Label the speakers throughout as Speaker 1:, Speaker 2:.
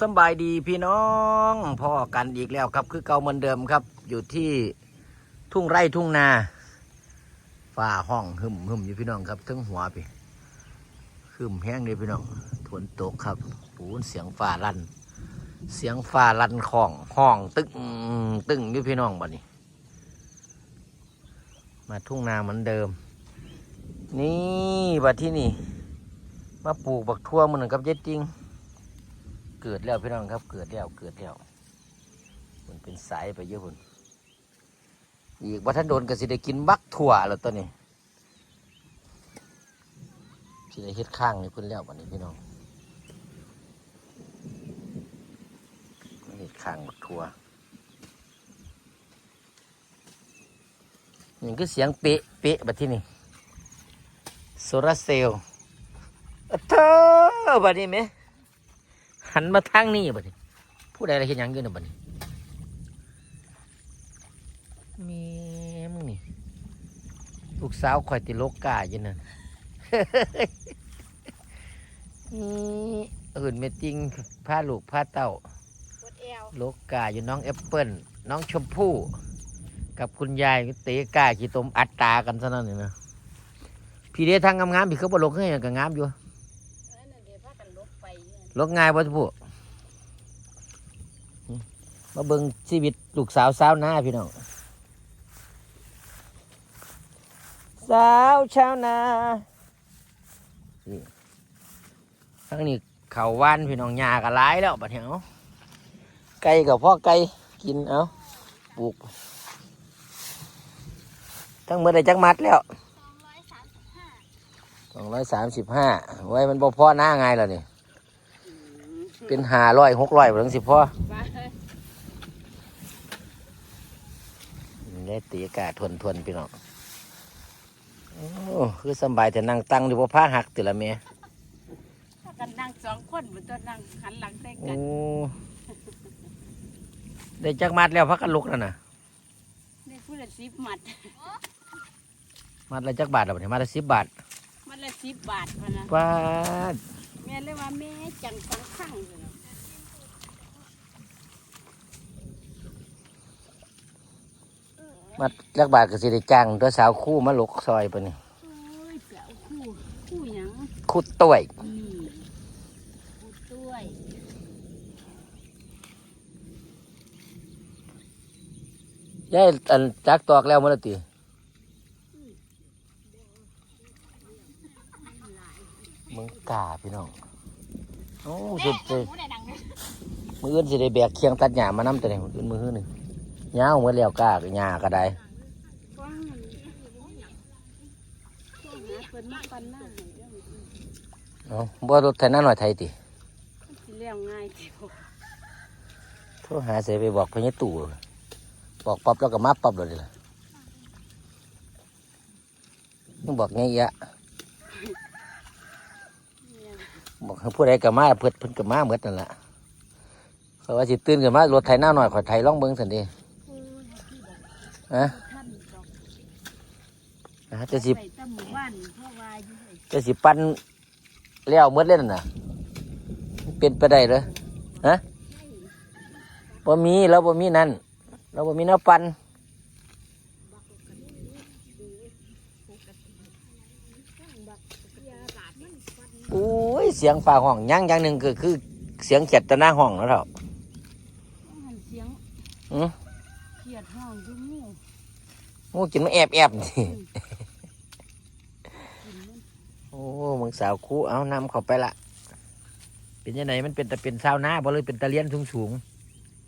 Speaker 1: สบายดีพี่น้องพ่อกันอีกแล้วครับ คือเก่าเหมือนเดิมครับ อยู่ที่ทุ่งไร่ทุ่งนาฝ้าห้องหึมหึมอยู่พี่น้องครับทั้งหัวพี่หึมแห้งเลยพี่น้องฝนตกครับปูนเสียงฟ้าลั่น เสียงฟ้าลั่นของห้องตึ้งตึ้งอยู่พี่น้องบัดนี้ มาทุ่งนาเหมือนเดิม นี่บัดที่นี่ มาปลูกบักทั่วมันกับเย็ดจริง เกิดแล้วพี่น้องครับ เกิดแล้วเกิดแล้วมันเป็นสายไปเยอะพุ่นอีกว่าท่านโดนก็สิได้กินบักถั่วแล้วตัวนี้สิได้เฮ็ดข้างนี่เพิ่นแล้ววันนี้พี่น้องเฮ็ดข้างบักถั่วนี่คือเสียงเป๊ะเป๊ะบัดที่นี่โซลาร์เซลล์เธอบัดนี้ไหม หันมาทางนี้บัดนี้ผู้ใดอะไรเห็นหยังอยู่น่ะบัดนี้แมีมึงนี่ลูกสาวข่อยติโลกกาอยู่นั่นนี่อื่นไม่จริงพาลูกพาเต้า
Speaker 2: ปวดเอว
Speaker 1: โลกกาอยู่น้องแอปเปิลน้องชมพู่ กับคุณยายเตะกาขี่ตมอัดตากันซะนั่นนี่นะพี่เดชทางงามๆพี่เขาบ่ลงให้หยังก็งามอยู่
Speaker 2: ล
Speaker 1: กง่ายบ่ทุกผู้มาเบิ่งชีวิตลูกสาวสาวนาพี่น้องสาวชาวนาทั้งนี้เขาวานพี่น้องหญ้าก็หลายแล้วบัดเนี้ยเอาไก่กับพ่อไก่กินเอาปลูก ทั้งหมดได้จักมัดแล้ว
Speaker 2: สองร้อยสามสิบห้า
Speaker 1: สองร้อยสามสิบห้าไว้มันบ่พ่อหน้าไงล่ะนี่ เป็นห้าร้อยหกร้อยถึงสิพ่อ
Speaker 2: บ้า
Speaker 1: ได้ตีอากาศทวนทวนๆพี่น้องโอ้คือสำบายแต่นั่งตั้งอยู่บ่ผ้าหักติละเมีย
Speaker 2: พากันนั่งสองคนบนตัวนั่งหันหลังใส่
Speaker 1: โอ้
Speaker 2: กัน
Speaker 1: ได้จักมัดแล้วพักกันลุกแล้วนะ
Speaker 2: นี่พูดละสิบมัด
Speaker 1: มัดละจักบาทแล้วบัดนี้มัดละสิบบาท
Speaker 2: มัดละสิบบาทพะนะ
Speaker 1: บาท
Speaker 2: แม่เลยว่าแม่จังสองข้างอยู่นะ
Speaker 1: มัดจักบาทก็สิได้จ้างตัวสาวคู่มาลกซอยปะนี่
Speaker 2: โอ้ยเจ้าคู่คู่หยัง
Speaker 1: คู่ต้วย
Speaker 2: อืมคู่ด้วย
Speaker 1: ยายอันจักตอกแล้วมื้อละติมึงกล้าพี่น้องโอ้สุดเลยมืออื่นสิได้แบกเคียงตัดหญ้ามานำแต่ไหนมืออื่นมืออื่น นี่ยาวหมดแล้วกล้าก็หญ้าก็ได้
Speaker 2: ฟังมันช่วงหาเพิ่นมาปันหน้าให้เด้อ
Speaker 1: เอาบ่รถไถนาหน่อยไทยติ
Speaker 2: มันสิเลี้ยงง่ายที่สุด
Speaker 1: โทรหาเสยไปบอกพญาตู่บอกปั๊บแล้วก็มาปั๊บเลยล่ะต้องบอกไงยะบอกให้ผู้ใดก็มาเพิ่นเพิ่นก็มาเมดนั่นแหละเขาว่าสิตื่นกันมารถไถหน้าหน่อยขอไถล่องเบิ้งสันเดี ฮะ
Speaker 2: ท่านดอก
Speaker 1: นะจะสิ
Speaker 2: ใส่ตะหมู่บ้านเพราะว่าอยู่ไอ้
Speaker 1: จะสิปั้นแล้วเมดเล่นนน่ะมันเป็นไปได้เหรอฮะบ่มีแล้วบ่มีนั่นเราบ่มีแน้ำปั้นโอ้ยเสียงฝ่าห้องยังอย่างหนึ่งก็คือ เสียงเขียดตะหน้าห้องแล้วเถอะ
Speaker 2: ต้องหันเสียง
Speaker 1: อือ
Speaker 2: เขียดห้องดูงู
Speaker 1: งูกินมาแอบแอบนี่
Speaker 2: กินมัน
Speaker 1: โอ้มึงสาวคู่เอานำเข้าไปละเป็นยังไงมันเป็นแต่เป็นสาวหน้าบ่เลยเป็นตะเลียนสูงสูง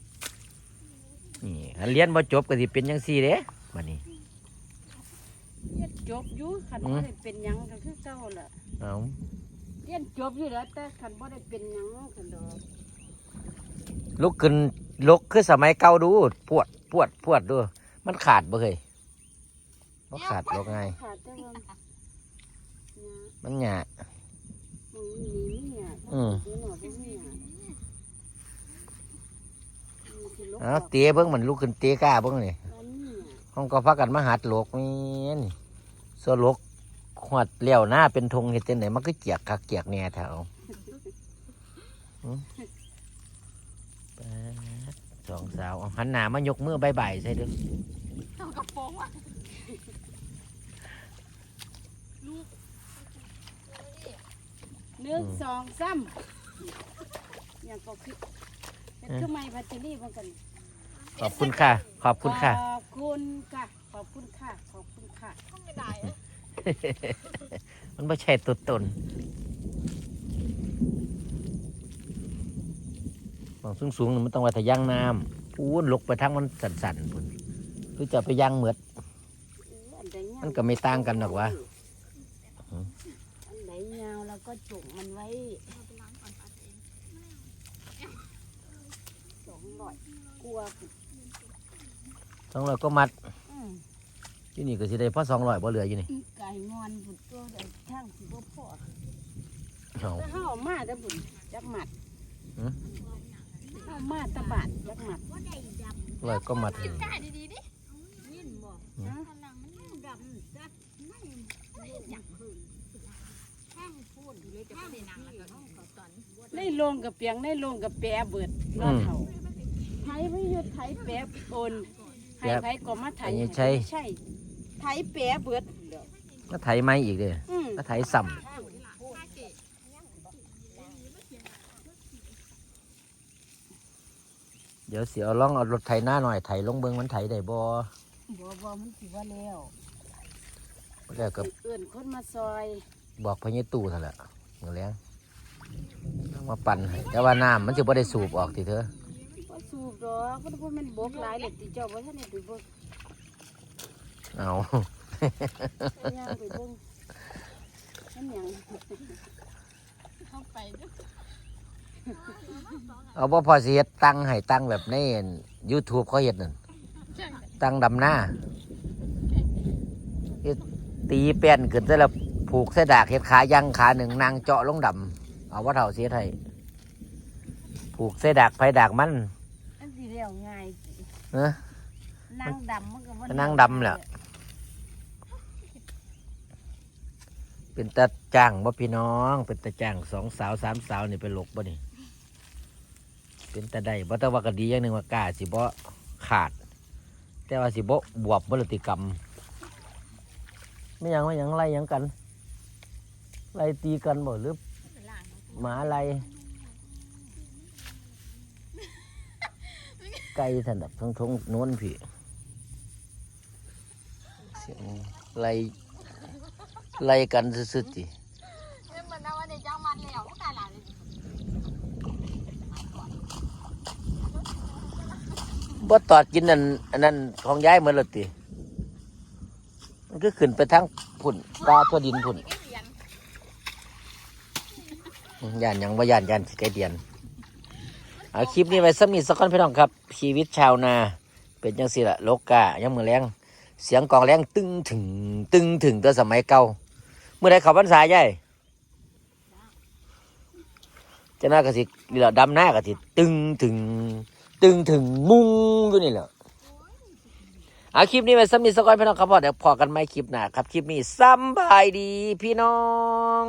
Speaker 1: ๆนี่อันเลียนบ่จบก็สิเป็นยังสี่เด้บัดนี้
Speaker 2: เรียนจบอยู่คัน
Speaker 1: อื
Speaker 2: บ่
Speaker 1: ม
Speaker 2: ได้เป็นหยังก็คือเก่าล่ะ
Speaker 1: เอา
Speaker 2: เรียนจบอยู่แล้วแต่คันบ่ได้เป็นหยังกันดอก
Speaker 1: ลุกขึ้นลุกคือสมัยเก่าดูปวด ปวดปวดดูมันขาดบ่เคยบ่ขาดลกไงาย
Speaker 2: ขาดแต่ว่าหยา
Speaker 1: มันหยา
Speaker 2: หมูนี่มีหยา
Speaker 1: อืม
Speaker 2: เดี๋ยวหน่อยบ่มีหยามันสิลบ
Speaker 1: เอา
Speaker 2: ออก
Speaker 1: เตะเบิ่งมันลุกขึ้นเตะกล้าเบิ่งนี่
Speaker 2: แล้วนี่หยา
Speaker 1: ห้องก็พักกันมาหัดโลกนี่นี่โซโลกขวดเลี้ยวหน้าเป็นธงเห็ดจังไหนมันก็เจียกคักเจียกแหน่แถว สองสาวเอาหันหน้ามายกมือบายบายใช่เด้อ
Speaker 2: เอากระโปรงอะหนึ่งสองสามอย่างก็คือเป็นเครื่องไม้พัชรีเหมือนกัน
Speaker 1: ขอบคุณค่ะ ขอบคุณค่ะ
Speaker 2: ขอบคุณค่ะ ขอบคุณค่ะ ขอบคุณค่ะ
Speaker 1: มันไม่ใช่ตัวตน มองสูงสูงๆนี่มันต้องไว้ทะย่างน้ำพูนลกไปทั้งมันสั่นๆพุ่นคือจะไปย่างเหมือด
Speaker 2: อันใดยาว
Speaker 1: มันก็ไม่ต่างกันหรอกวะ
Speaker 2: อันไหนยาวเราก็จุ่มมันไว้สองร้อยกลัว
Speaker 1: ต้องเราก็มัด
Speaker 2: อืม
Speaker 1: ที่นี่ก็สิได้พ่อสองร้อยบ่เหลืออยู่นี่
Speaker 2: ไก่งอนบุดตัวใดช่างสิบ่พอ
Speaker 1: เอา
Speaker 2: ถ้าเฮาเอามาแต่บุญจักหมัด
Speaker 1: หือ
Speaker 2: เฮามาแตะบาดจักหมัด
Speaker 1: ร้อยก็มัดให้
Speaker 3: จ้าดีๆดิยินบอก
Speaker 2: นะ
Speaker 3: พลังมันดำจัดไม่ไม่อยากคืนแห้งพูดเลยจะไปนางแล้วก็น้องเขาตอน
Speaker 2: ในโรงกับเปียงในโรงกับแปรเบิดรอดเท่าไทยไม่หยุดไทยแปรโอนไทยไผก็มาไทยใช่ไทยแปรเบิดเด้อ
Speaker 1: ก็ไถไม้อีกเด้อ
Speaker 2: อืม
Speaker 1: ก็ไถซ้ำ เดี๋ยวเสียวลองเอารถไถหน้าหน่อยไถลงเบิงมันไถได้บ่
Speaker 2: บ่บ่มันสิว่าแล้ว
Speaker 1: แล้วก็
Speaker 2: เอื้อนคนมาซอย
Speaker 1: บอกพญตู่เท่านั้นแหละเงี้ยแล้วมาปั่นให้แต่ว่าน้ำมันจะบ่ได้สูบออกทีเถอะ
Speaker 2: บ่สูบดอกมันบ่แม่นบกหลายเลยติเจ้าบ่ทันได้ไปเบิ่ง
Speaker 1: เอา
Speaker 2: ไปย่างไปเบิ่งมันหยัง
Speaker 3: เข้าไปด้วย
Speaker 1: เอาบ่พอสิเฮ็ดตั้งให้ตั้งแบบใน YouTube เขาเฮ็ดนั่นตั้งดำหน้าเฮ็ดตีแป้นขึ้นแต่ละผูกเสดากเฮ็ดขายังขาหนึ่งนางเจาะลงดำเอาว่าเท่าเสียไทยผูกเสดากไผดากมัน
Speaker 2: อันสิแล้วง่าย
Speaker 1: เนะ
Speaker 2: นางดำมันก็บ่
Speaker 1: นางดำแหละเป็นตาจ้างบ่พี่น้อง เป็นตาจ้างสองสาวสามสาวนี่เป็นหลกบ่นี่ เป็นแตาได้บ่แต่ว่าก็ดีอย่างหนึ่งว่ากล้าสิบ่ขาด แต่ว่าสิบ่บวบบรติกรรม ไม่ยังไม่ยังไล่ยังกัน ไล่ตีกันบ่หรือหมาไล่ไก่สันดับทั้งทงน้นพี่เสียงไล่ไล่กันสุดๆจิ
Speaker 3: เนี่ยมันนะว่าในจ้างมันแล้วก็การหลานเลย
Speaker 1: บ่ตอดกินนั่นอันนั้นของย้ายเหมือนรถติมันก็ขึ้นไปทั้งพุ่นปลาตัวดินพุ่น
Speaker 3: ย่า
Speaker 1: นหยังว่าย่านย่านสิไกลเดียนเอาคลิปนี้ไว้สักนิดสักคนพี่น้องครับ ชีวิตชาวนา เป็นจังสิละโลกายังมือแรงเสียงกองแรงตึงถึง ตึงถึงตัวสมัยเก่าเมื่อไรเขาพรรษาใหญ่จะน่ากระสิเหลือดำหน้ากระสิตึงถึง ตึงถึงมุงอยู่นี่แหละเอาคลิปนี้ไว้สักนิดสักคนพี่น้องครับพอเดี๋ยวพอกันไม่คลิปหน้าครับ คลิปนี้สำบายดีพี่น้อง